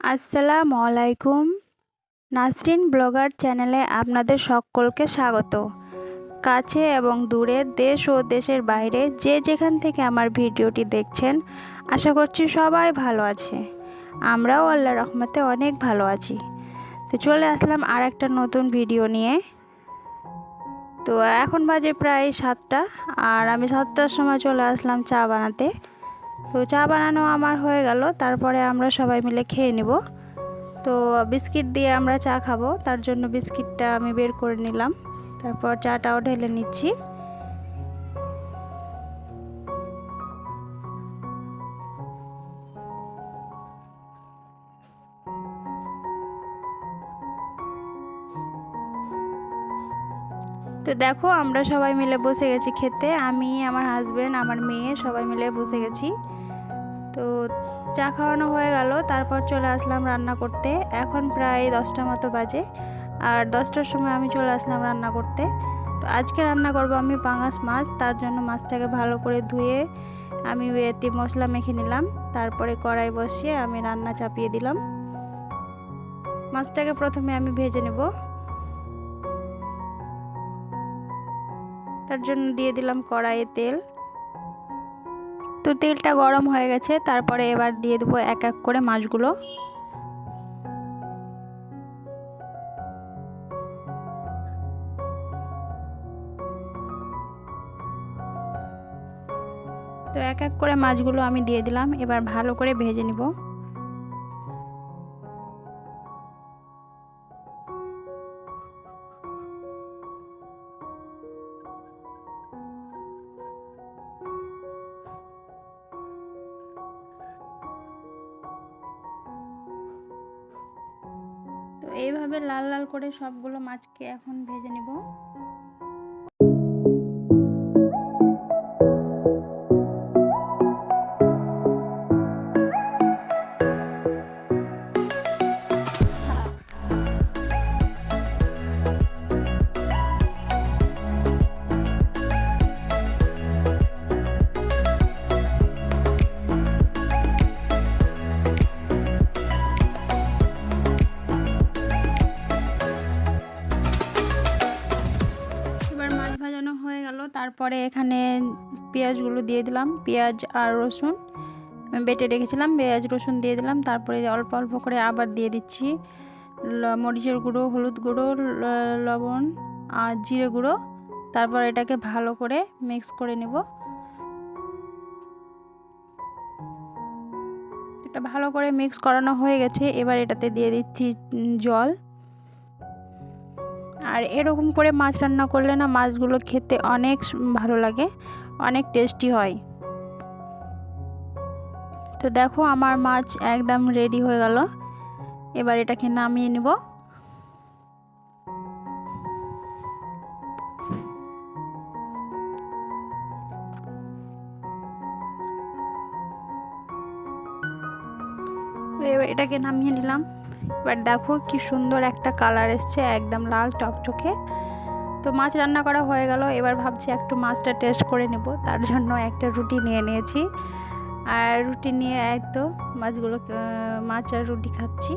আসসালামু আলাইকুম। নাসরিন ব্লগার চ্যানেলে আপনাদের সকলকে স্বাগত। কাছে এবং দূরে দেশ ও দেশের বাইরে যে যেখান থেকে আমার ভিডিওটি দেখছেন, আশা করছি সবাই ভালো আছে। আমরাও আল্লাহ রহমতে অনেক ভালো আছি। তো চলে আসলাম আর একটা নতুন ভিডিও নিয়ে। তো এখন বাজে প্রায় সাতটা, আর আমি সাতটার সময় চলে আসলাম চা বানাতে। তো চা বানানো আমার হয়ে গেল, তারপরে আমরা সবাই মিলে খেয়ে নেব। তো বিস্কিট দিয়ে আমরা চা খাব, তার জন্য বিস্কিটটা আমি বের করে নিলাম। তারপর চাটাও ঢেলে নিচ্ছি। তো দেখো, আমরা সবাই মিলে বসে গেছি খেতে। আমি, আমার হাজব্যান্ড আমার মেয়ে সবাই মিলে বসে গেছি। তো চা খাওয়ানো হয়ে গেল, তারপর চলে আসলাম রান্না করতে। এখন প্রায় দশটা মতো বাজে, আর দশটার সময় আমি চলে আসলাম রান্না করতে। তো আজকে রান্না করব আমি পাঙাশ মাছ, তার জন্য মাছটাকে ভালো করে ধুয়ে আমি এতে মশলা মেখে নিলাম। তারপরে কড়াই বসিয়ে আমি রান্না চাপিয়ে দিলাম। মাছটাকে প্রথমে আমি ভেজে নেব। তার জন্য দিয়ে দিলাম কড়াইয়ে তেল। তো তেলটা গরম হয়ে গেছে, তারপরে এবার দিয়ে দেবো এক এক করে মাছগুলো। তো এক এক করে মাছগুলো আমি দিয়ে দিলাম, এবার ভালো করে ভেজে নিব। এইভাবে লাল লাল করে সবগুলো মাছকে এখন ভেজে নেব। তারপরে এখানে পেঁয়াজগুলো দিয়ে দিলাম, পেঁয়াজ আর রসুন। বেটে রেখেছিলাম, পেঁয়াজ, রসুন দিয়ে দিলাম, তারপরে অল্প অল্প করে আবার দিয়ে দিচ্ছি। মরিচের গুঁড়ো, হলুদ গুঁড়ো লবণ আর জিরে গুঁড়ো। তারপর এটাকে ভালো করে মিক্স করে নেব। এটা ভালো করে মিক্স করানো হয়ে গেছে, এবার এটাতে দিয়ে দিচ্ছি জল। আর এরকম করে মাছ রান্না করলে না মাছগুলো খেতে অনেক ভালো লাগে, অনেক টেস্টি হয়। তো দেখো আমার মাছ একদম রেডি হয়ে গেল। এবার এটাকে নামিয়ে নেব। এটাকে নামিয়ে নিলাম। এবার দেখো কি সুন্দর একটা কালার এসছে, একদম লাল টকটকে। তো মাছ রান্না করা হয়ে গেল, এবার ভাবছি একটু মাছটা টেস্ট করে নেব, তার জন্য একটা রুটি নিয়ে নিয়েছি। আর রুটি নিয়ে একদম মাছগুলো মাছ আর রুটি খাচ্ছি।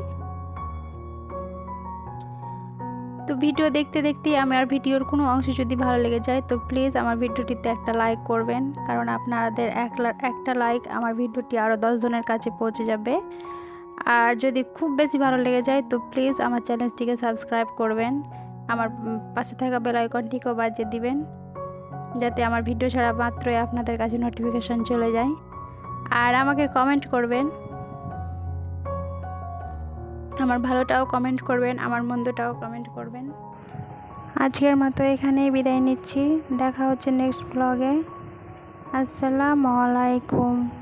তো ভিডিও দেখতে দেখতে আমার ভিডিওর কোনো অংশ যদি ভালো লেগে যায়, তো প্লিজ আমার ভিডিওটিতে একটা লাইক করবেন। কারণ আপনাদের এক একটা লাইক আমার ভিডিওটি আরও দশজনের কাছে পৌঁছে যাবে। আর যদি খুব বেশি ভালো লেগে যায়, তো প্লিজ আমার চ্যানেলটিকে সাবস্ক্রাইব করবেন। আমার পাশে থাকা বেল আইকনটিকেও বাজিয়ে দিবেন। যাতে আমার ভিডিও ছাড়া মাত্রই আপনাদের কাছে নোটিফিকেশান চলে যায়। আর আমাকে কমেন্ট করবেন। আমার ভালোটাও কমেন্ট করবেন, আমার মন্দটাও কমেন্ট করবেন। আজকের মতো এখানেই বিদায় নিচ্ছি। দেখা হচ্ছে নেক্সট ব্লগে আসসালামু আলাইকুম।